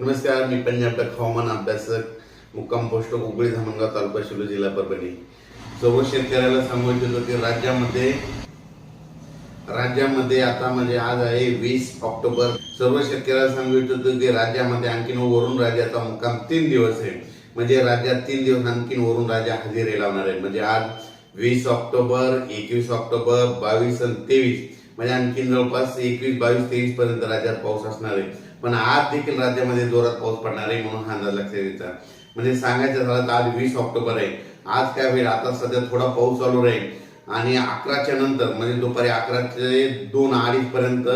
नमस्कार मी पंजाब हवामान अभ्यासक मुक्काम पोस्ट उगळी धामणगाव तालुका शिलो जिल्हा परभणी. सर्व शेतकऱ्याला सांगू इच्छितो की राज्यामध्ये राज्यामध्ये आता म्हणजे आज आहे वीस ऑक्टोबर. सर्व शेतकऱ्याला सांगू इच्छितो की राज्यामध्ये आणखीन वरून राज्याचा मुक्काम तीन दिवस आहे. म्हणजे राज्यात तीन दिवस आणखीन वरून राजा हजेरी लावणार आहे. म्हणजे आज वीस ऑक्टोबर एकवीस ऑक्टोबर बावीस आणि तेवीस. म्हणजे आणखीन जवळपास एकवीस बावीस तेवीस पर्यंत राज्यात पाऊस असणार आहे. पण आज देखील राज्यामध्ये जोरात पाऊस पडणार आहे म्हणून हा अंदाज लक्षात येतात म्हणजे सांगायचं झालं तर आज वीस ऑक्टोबर आहे. आज काय होईल? आता सध्या थोडा पाऊस चालू राहील. आणि अकराच्या नंतर म्हणजे दुपारी अकराचे दोन अडीच पर्यंत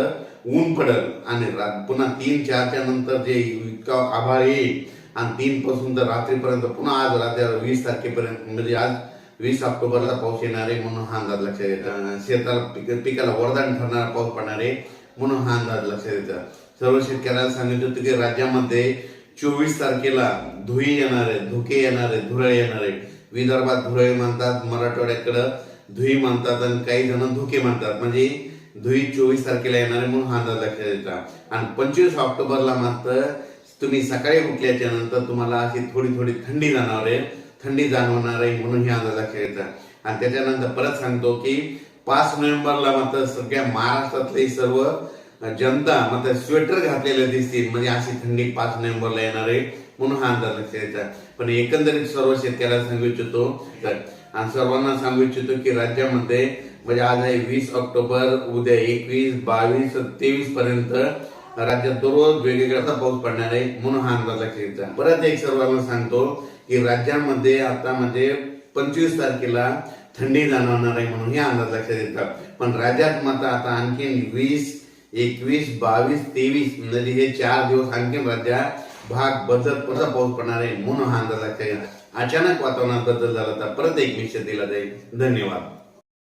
ऊन पडेल. आणि पुन्हा तीन चारच्या नंतर जे इतका आभाळ येईल. आणि तीन पासून तर रात्रीपर्यंत पुन्हा आज रात्री वीस तारखेपर्यंत म्हणजे आज वीस ऑक्टोबरला पाऊस येणार आहे म्हणून हा अंदाज लक्षात येतात शेताला पिक- पिकाला वरदान ठरणारा पाऊस पडणार आहे म्हणून हा अंदाज लक्षात येतात सर्व शेतकऱ्यांना सांगितलं होतं की राज्यामध्ये चोवीस तारखेला धुई येणार आहे धुके येणार आहे धुरळे येणार. आहे विदर्भात धुरळे म्हणतात मराठवाड्याकडं धुई म्हणतात आणि काही जण धुके म्हणतात. म्हणजे धुई चोवीस तारखेला येणार आहे म्हणून हा अंदाज लक्षात येतात आणि पंचवीस ऑक्टोबरला मात्र तुम्ही सकाळी उठल्याच्या नंतर तुम्हाला अशी थोडी थोडी थंडी जाणार आहे थंडी जाणवणार आहे म्हणून हे अंदाजा लक्षात आणि त्याच्यानंतर परत सांगतो की पाच नोव्हेंबरला मात्र सगळ्या महाराष्ट्रातले सर्व जनता मात्र स्वेटर घातलेले दिसतील. म्हणजे अशी थंडी पाच नोव्हेंबरला येणार आहे म्हणून हा अंदाज लक्षात येतात पण एकंदरीत सर्व शेतकऱ्याला सांगू इच्छितो आणि सर्वांना सांगू इच्छितो की राज्यामध्ये म्हणजे आज आहे वीस ऑक्टोबर उद्या एकवीस बावीस तेवीस पर्यंत राज्यात दररोज वेगवेगळ्याचा पाऊस पडणार आहे म्हणून हा अंदाज लक्षात येतात परत एक सर्वांना सांगतो की राज्यामध्ये आता म्हणजे पंचवीस तारखेला थंडी जाणवणार आहे म्हणून हे अंदाज लक्षात येतात. पण राज्यात मात्र आता आणखीन वीस एकवीस बावीस तेवीस म्हणजे हे चार दिवस आणखीन राज्यात भाग बदलत कसा पाऊस पडणार आहे म्हणून हा अंदाज लक्षात अचानक वातावरणात बदल झाला तर परत एक निश्चित दिला जाईल. धन्यवाद.